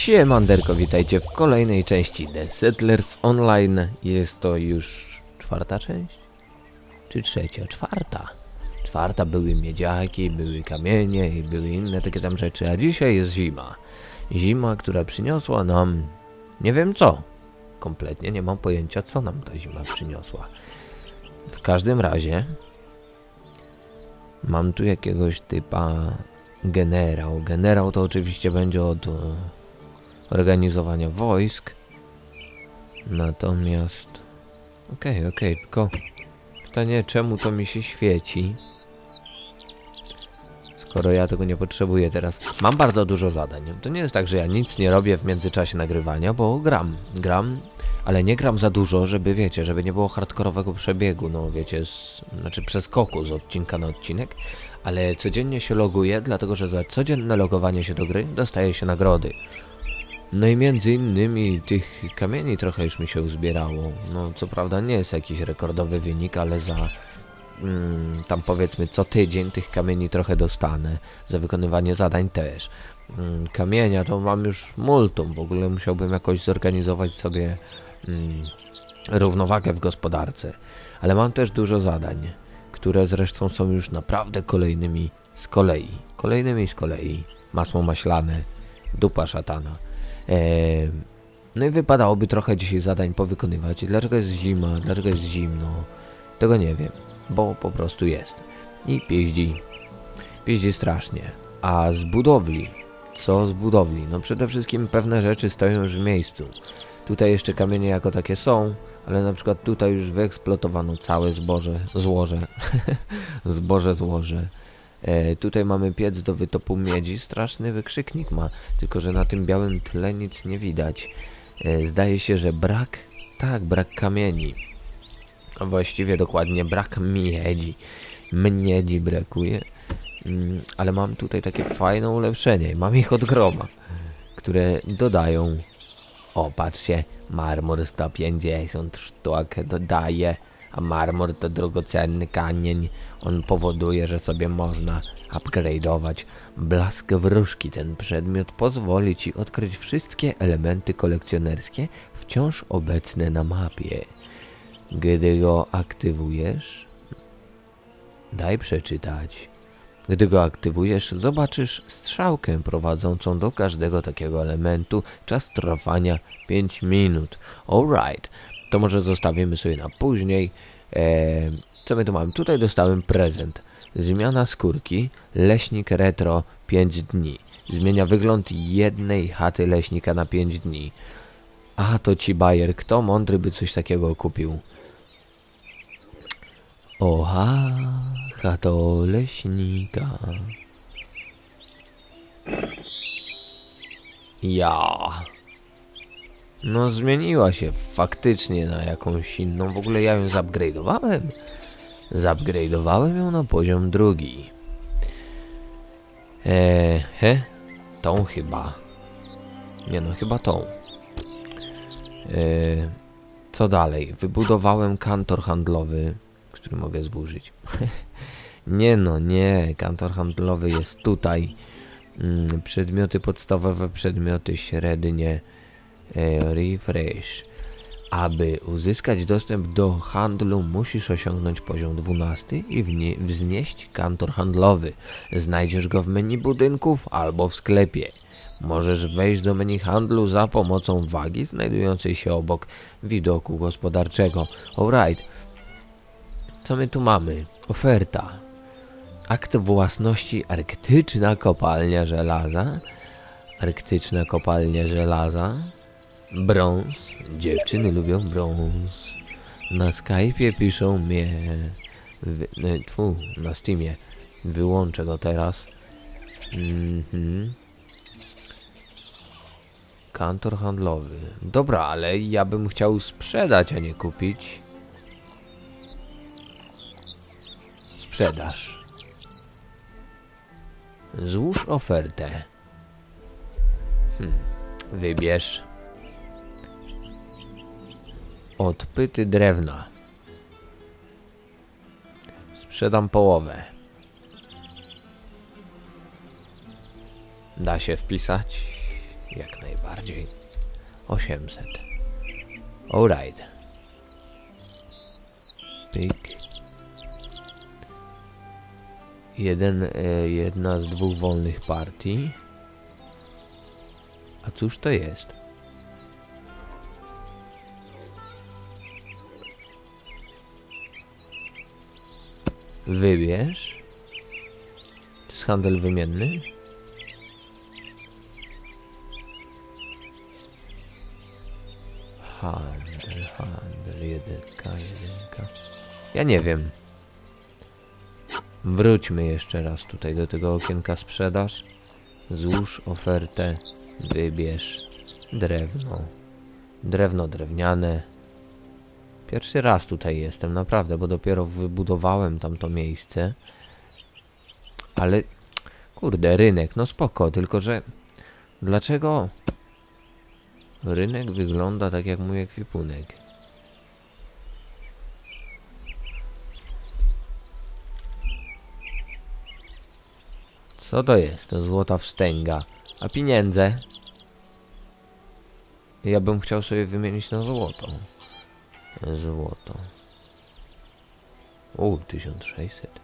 Siemanderko, witajcie w kolejnej części The Settlers Online. Jest to już czwarta część? Czy trzecia? Czwarta. Czwarta były miedziaki, były kamienie i były inne takie tam rzeczy, a dzisiaj jest zima. Zima, która przyniosła nam nie wiem co. Kompletnie nie mam pojęcia, co nam ta zima przyniosła. W każdym razie mam tu jakiegoś typa generał. Generał to oczywiście będzie od organizowania wojsk. Natomiast. Okej, okej, tylko pytanie, czemu to mi się świeci? Skoro ja tego nie potrzebuję teraz. Mam bardzo dużo zadań. To nie jest tak, że ja nic nie robię w międzyczasie nagrywania, bo gram. Gram, ale nie gram za dużo, żeby wiecie, żeby nie było hardkorowego przebiegu, no wiecie, z, znaczy przeskoku z odcinka na odcinek, ale codziennie się loguję, dlatego że za codzienne logowanie się do gry dostaje się nagrody. No i między innymi tych kamieni trochę już mi się uzbierało. No co prawda nie jest jakiś rekordowy wynik, ale za mm, tam powiedzmy co tydzień tych kamieni trochę dostanę. Za wykonywanie zadań też. Mm, kamienia to mam już multum. W ogóle musiałbym jakoś zorganizować sobie mm, równowagę w gospodarce. Ale mam też dużo zadań, które zresztą są już naprawdę kolejnymi z kolei. Kolejnymi z kolei. Masło maślane, dupa szatana. Eee, no i wypadałoby trochę dzisiaj zadań powykonywać. Dlaczego jest zima? Dlaczego jest zimno? Tego nie wiem, bo po prostu jest. I pieździ. Pieździ strasznie. A z budowli? Co z budowli? No przede wszystkim pewne rzeczy stoją już w miejscu. Tutaj jeszcze kamienie jako takie są, ale na przykład tutaj już wyeksploatowano całe zboże, złoże. zboże, złoże. E, tutaj mamy piec do wytopu miedzi. Straszny wykrzyknik ma, tylko że na tym białym tle nic nie widać. E, zdaje się, że brak, tak, brak kamieni. A właściwie dokładnie brak miedzi. Mniedzi brakuje. Mm, ale mam tutaj takie fajne ulepszenie. Mam ich od groma, które dodają. O, patrzcie, marmur 150 sztuk dodaje. A marmur to drogocenny kamień. On powoduje, że sobie można upgrade'ować blask wróżki. Ten przedmiot pozwoli ci odkryć wszystkie elementy kolekcjonerskie wciąż obecne na mapie. Gdy go aktywujesz, daj przeczytać. Gdy go aktywujesz, zobaczysz strzałkę prowadzącą do każdego takiego elementu. Czas trwania 5 minut. Alright, to może zostawimy sobie na później. Eee, co my tu mamy? Tutaj dostałem prezent. Zmiana skórki, leśnik retro 5 dni. Zmienia wygląd jednej chaty leśnika na 5 dni. A to ci bajer, kto mądry by coś takiego kupił? Oha, chato leśnika. Ja. No zmieniła się faktycznie na jakąś inną. W ogóle ja ją zupgrade'owałem. Zupgrade'owałem ją na poziom drugi. Eee, he? Tą chyba. Nie no, chyba tą. Eee, co dalej? Wybudowałem kantor handlowy, który mogę zburzyć. nie no, nie. Kantor handlowy jest tutaj. Mm, przedmioty podstawowe, przedmioty średnie. E, refresh. Aby uzyskać dostęp do handlu, musisz osiągnąć poziom 12 i wznieść kantor handlowy. Znajdziesz go w menu budynków albo w sklepie. Możesz wejść do menu handlu za pomocą wagi znajdującej się obok widoku gospodarczego. Alright. Co my tu mamy? Oferta. Akt własności arktyczna kopalnia żelaza. Arktyczna kopalnia żelaza. Brąz. Dziewczyny lubią brąz. Na Skype'ie piszą mnie. Wy, e, tfu, na Steamie. Wyłączę go teraz. Mhm. Kantor handlowy. Dobra, ale ja bym chciał sprzedać, a nie kupić. Sprzedaż. Złóż ofertę. Hmm. Wybierz. Odpyty drewna. Sprzedam połowę. Da się wpisać? Jak najbardziej. 800. Alright. Pyk. Jeden, e, jedna z dwóch wolnych partii. A cóż to jest? Wybierz. To jest handel wymienny? Handel, handel, jedynka, jedynka. Ja nie wiem. Wróćmy jeszcze raz tutaj do tego okienka sprzedaż. Złóż ofertę, wybierz drewno. Drewno drewniane. Pierwszy raz tutaj jestem, naprawdę, bo dopiero wybudowałem tam to miejsce. Ale, kurde, rynek, no spoko, tylko że dlaczego rynek wygląda tak jak mój ekwipunek? Co to jest? To złota wstęga. A pieniądze? Ja bym chciał sobie wymienić na złoto. Złoto. U, 1600.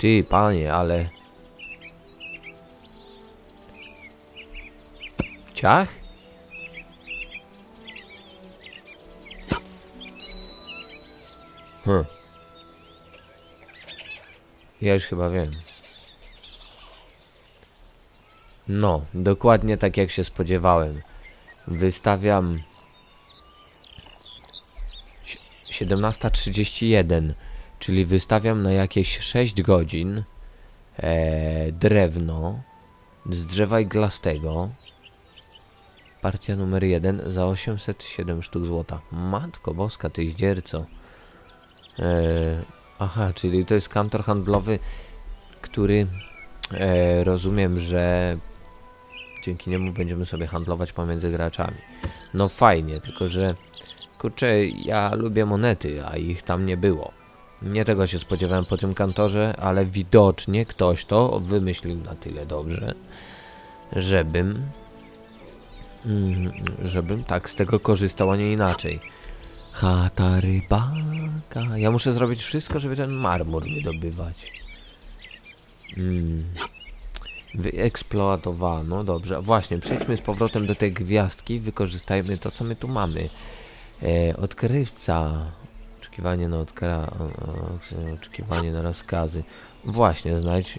Ty, panie, ale... Ciach? Hm. Ja już chyba wiem. No, dokładnie tak jak się spodziewałem. Wystawiam 17.31, czyli wystawiam na jakieś 6 godzin e, drewno z drzewa iglastego. Partia numer 1 za 807 sztuk złota. Matko boska, ty zdzierco. E, aha, czyli to jest kantor handlowy, który e, rozumiem, że dzięki niemu będziemy sobie handlować pomiędzy graczami. No fajnie, tylko że kurczę, ja lubię monety, a ich tam nie było. Nie tego się spodziewałem po tym kantorze, ale widocznie ktoś to wymyślił na tyle dobrze, żebym mm, żebym tak z tego korzystał, a nie inaczej. Chata rybaka. Ja muszę zrobić wszystko, żeby ten marmur wydobywać. Mm. Wyeksploatowano, dobrze. Właśnie, przejdźmy z powrotem do tej gwiazdki, wykorzystajmy to, co my tu mamy. E, odkrywca. Oczekiwanie na odkra... Oczekiwanie na rozkazy. Właśnie, znajdź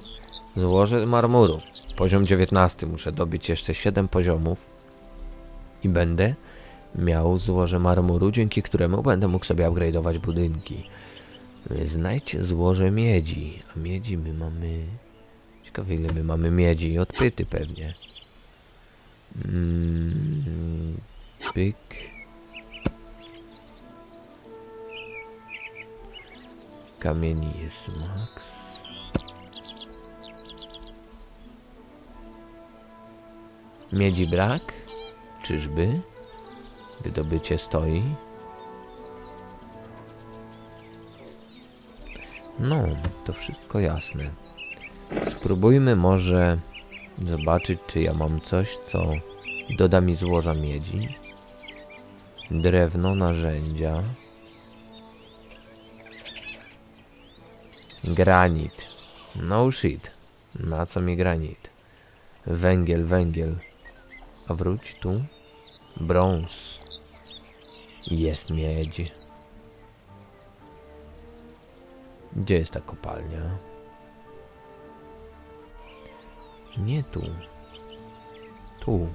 złoże marmuru. Poziom 19. Muszę dobić jeszcze 7 poziomów. I będę miał złoże marmuru, dzięki któremu będę mógł sobie upgrade'ować budynki. Znajdź złoże miedzi. A miedzi my mamy... Ciekawe ile my mamy miedzi. Odpyty pewnie. Mm, pyk. Kamieni jest max. Miedzi brak? Czyżby? Wydobycie stoi? No, to wszystko jasne. Spróbujmy może zobaczyć, czy ja mam coś, co doda mi złoża miedzi. Drewno, narzędzia. Granit. No shit. Na co mi granit? Węgiel, węgiel. A wróć tu. Brąz. Jest miedź. Gdzie jest ta kopalnia? Nie tu. Tu.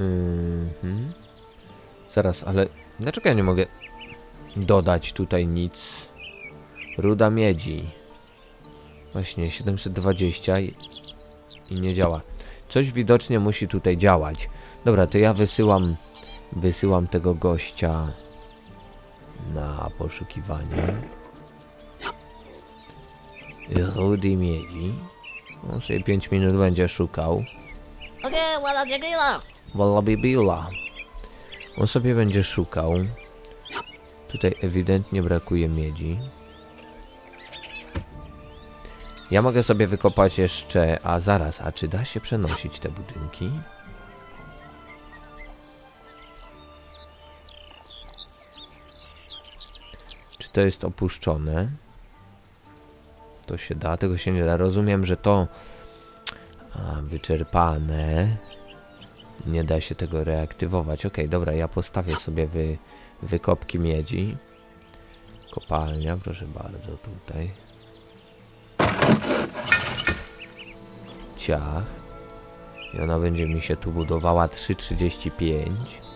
Mhm. Zaraz, ale dlaczego ja nie mogę dodać tutaj nic? Ruda miedzi. Właśnie 720 i, i nie działa. Coś widocznie musi tutaj działać. Dobra, to ja wysyłam wysyłam tego gościa na poszukiwanie rudy miedzi. On sobie 5 minut będzie szukał. Okay, well, Jagila. Wallabibilla. On sobie będzie szukał. Tutaj ewidentnie brakuje miedzi. Ja mogę sobie wykopać jeszcze... A zaraz, a czy da się przenosić te budynki? Czy to jest opuszczone? To się da, tego się nie da. Rozumiem, że to a, wyczerpane. Nie da się tego reaktywować. Okej, dobra, ja postawię sobie wy, wykopki miedzi. Kopalnia, proszę bardzo, tutaj. Ciach. I ona będzie mi się tu budowała 3,35.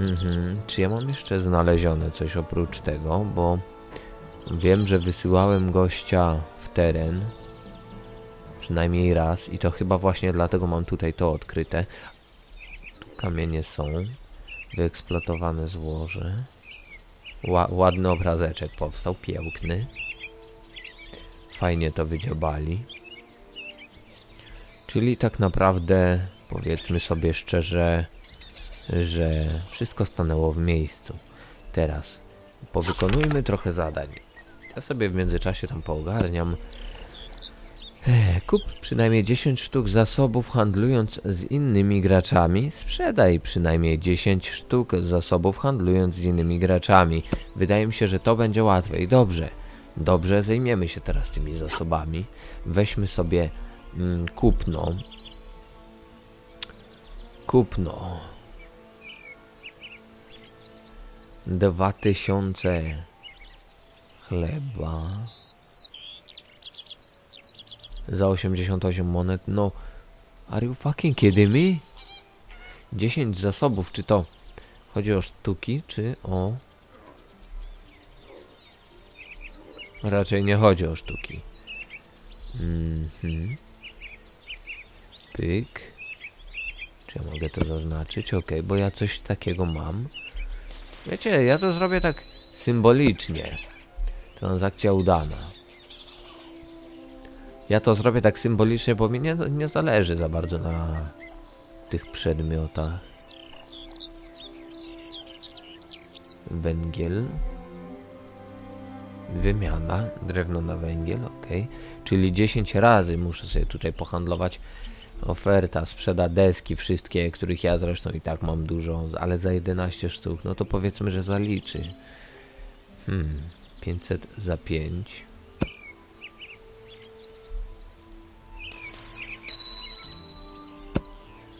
Mhm. Czy ja mam jeszcze znalezione coś oprócz tego? Bo wiem, że wysyłałem gościa w teren. Przynajmniej raz. I to chyba właśnie dlatego mam tutaj to odkryte. Tu kamienie są. Wyeksploatowane złoże. Ła ładny obrazeczek powstał, piękny. Fajnie to wydziobali. Czyli tak naprawdę, powiedzmy sobie szczerze, że wszystko stanęło w miejscu. Teraz powykonujmy trochę zadań. Ja sobie w międzyczasie tam poogarniam. Kup przynajmniej 10 sztuk zasobów handlując z innymi graczami. Sprzedaj przynajmniej 10 sztuk zasobów handlując z innymi graczami. Wydaje mi się, że to będzie łatwiej. Dobrze. Dobrze, zajmiemy się teraz tymi zasobami. Weźmy sobie mm, kupno. Kupno. 2000 chleba. Za 88 monet. No, are you fucking kidding me? 10 zasobów, czy to chodzi o sztuki, czy o... Raczej nie chodzi o sztuki. Mhm. Pyk. Czy ja mogę to zaznaczyć? Ok, bo ja coś takiego mam. Wiecie, ja to zrobię tak symbolicznie. Transakcja udana. Ja to zrobię tak symbolicznie, bo mi nie, nie zależy za bardzo na tych przedmiotach. Węgiel. Wymiana. Drewno na węgiel, ok. Czyli 10 razy muszę sobie tutaj pohandlować. Oferta, sprzeda deski, wszystkie, których ja zresztą i tak mam dużo, ale za 11 sztuk, no to powiedzmy, że zaliczy. Hmm, 500 za 5.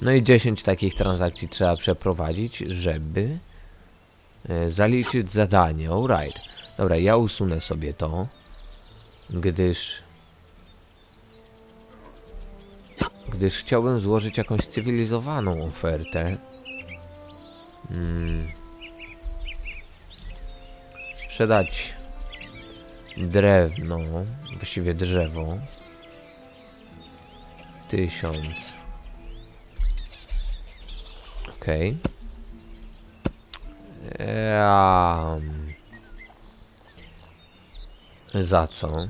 No i 10 takich transakcji trzeba przeprowadzić, żeby e, zaliczyć zadanie. Alright. Dobra, ja usunę sobie to, gdyż gdyż chciałbym złożyć jakąś cywilizowaną ofertę. Hmm. Sprzedać drewno, właściwie drzewo. Tysiąc. Okej. Ehm. Za co?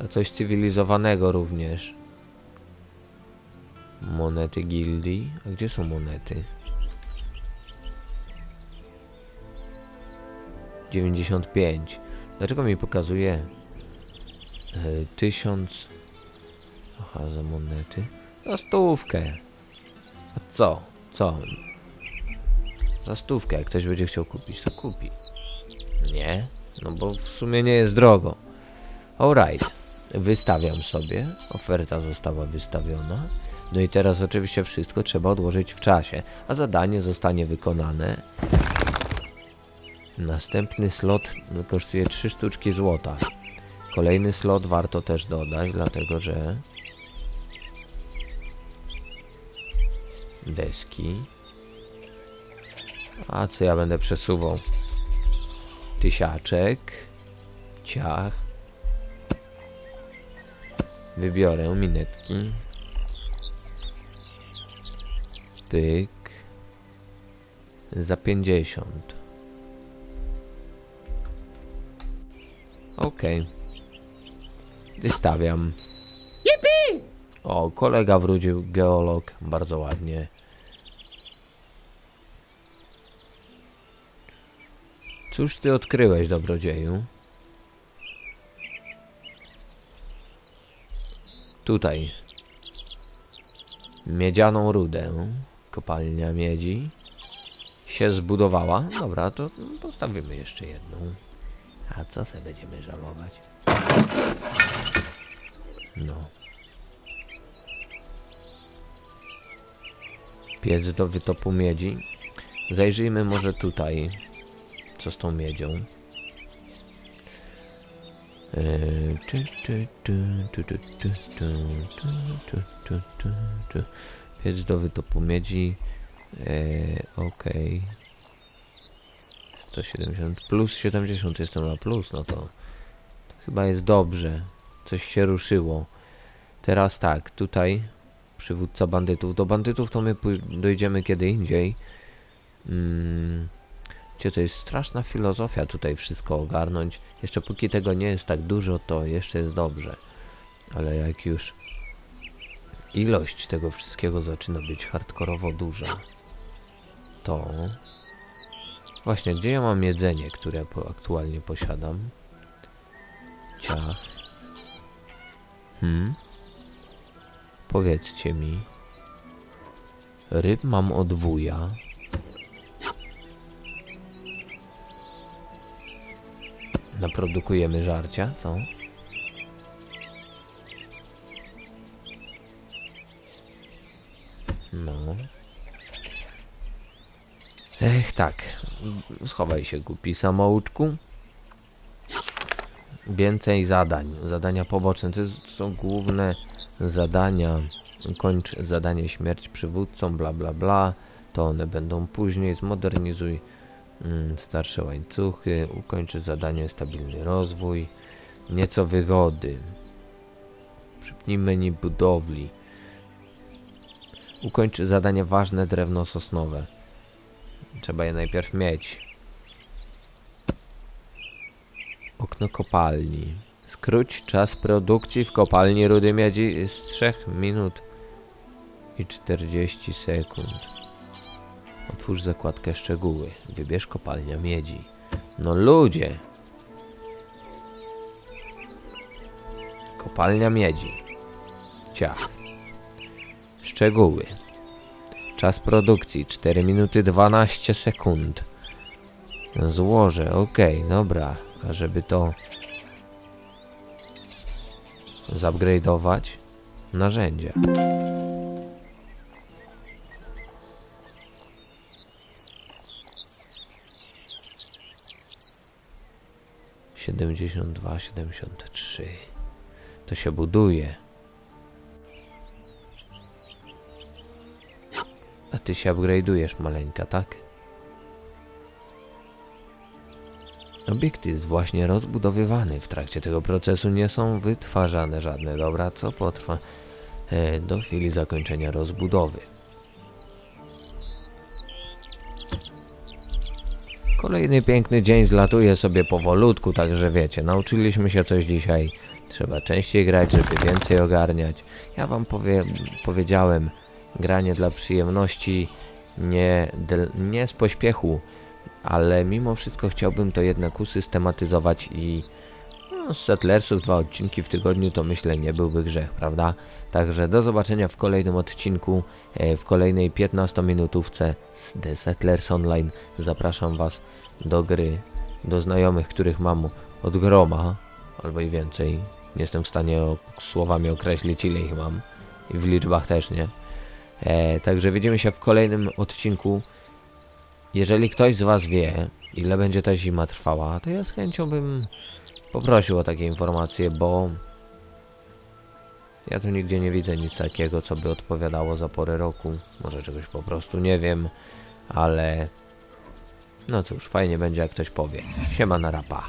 Za coś cywilizowanego również. Monety gildii. A gdzie są monety? 95. Dlaczego mi pokazuje e, tysiąc? Aha, za monety. Za stówkę. A co? Co? Za stówkę, jak ktoś będzie chciał kupić, to kupi. Nie? No bo w sumie nie jest drogo. Alright. Wystawiam sobie. Oferta została wystawiona. No i teraz oczywiście wszystko trzeba odłożyć w czasie, a zadanie zostanie wykonane. Następny slot kosztuje 3 sztuczki złota. Kolejny slot warto też dodać, dlatego że deski. A co ja będę przesuwał? Tysiaczek. Ciach. Wybiorę minetki. Pyk. Za 50. Okej. Wystawiam. O, kolega wrócił, geolog, bardzo ładnie. Cóż ty odkryłeś, dobrodzieju? Tutaj. Miedzianą rudę. Kopalnia miedzi. Się zbudowała. Dobra, to postawimy jeszcze jedną. A co se będziemy żałować? No. Piec do wytopu miedzi. Zajrzyjmy może tutaj, co z tą miedzią. Piec do wytopu miedzi. Ok. 170 plus 70 jestem na plus, no to, to chyba jest dobrze. Coś się ruszyło. Teraz tak, tutaj przywódca bandytów. Do bandytów to my dojdziemy kiedy indziej. Mm, gdzie to jest straszna filozofia tutaj wszystko ogarnąć. Jeszcze póki tego nie jest tak dużo, to jeszcze jest dobrze. Ale jak już ilość tego wszystkiego zaczyna być hardkorowo duża, to właśnie gdzie ja mam jedzenie, które aktualnie posiadam? Ciach. Hmm? Powiedzcie mi. Ryb mam od wuja. Naprodukujemy żarcia, co? No. Ech, tak. Schowaj się, głupi samouczku. Więcej zadań. Zadania poboczne. To jest- są główne zadania. Kończ zadanie śmierć przywódcą, bla bla bla. To one będą później. Zmodernizuj mm, starsze łańcuchy. Ukończy zadanie stabilny rozwój. Nieco wygody. Przypnij menu budowli. Ukończ zadanie ważne drewno sosnowe. Trzeba je najpierw mieć. Okno kopalni. Skróć czas produkcji w kopalni rudy miedzi z 3 minut i 40 sekund. Otwórz zakładkę szczegóły. Wybierz kopalnia miedzi. No ludzie! Kopalnia miedzi. Ciach. Szczegóły. Czas produkcji 4 minuty 12 sekund. Złożę, okej, dobra. A żeby to zupgrade'ować narzędzia. Siedemdziesiąt dwa, siedemdziesiąt trzy. To się buduje. A ty się upgrade'ujesz, maleńka, tak? Obiekt jest właśnie rozbudowywany. W trakcie tego procesu nie są wytwarzane żadne dobra, co potrwa e, do chwili zakończenia rozbudowy. Kolejny piękny dzień zlatuje sobie powolutku, także wiecie, nauczyliśmy się coś dzisiaj. Trzeba częściej grać, żeby więcej ogarniać. Ja wam powie, powiedziałem, granie dla przyjemności, nie, nie z pośpiechu, ale mimo wszystko chciałbym to jednak usystematyzować i no, z Settlersów dwa odcinki w tygodniu to myślę nie byłby grzech, prawda? Także do zobaczenia w kolejnym odcinku, e, w kolejnej 15-minutówce z The Settlers Online. Zapraszam Was do gry, do znajomych, których mam od groma, albo i więcej. Nie jestem w stanie słowami określić ile ich mam i w liczbach też nie. E, także widzimy się w kolejnym odcinku. Jeżeli ktoś z Was wie, ile będzie ta zima trwała, to ja z chęcią bym poprosił o takie informacje, bo ja tu nigdzie nie widzę nic takiego, co by odpowiadało za porę roku. Może czegoś po prostu nie wiem, ale no cóż, fajnie będzie jak ktoś powie. Siema na rapa.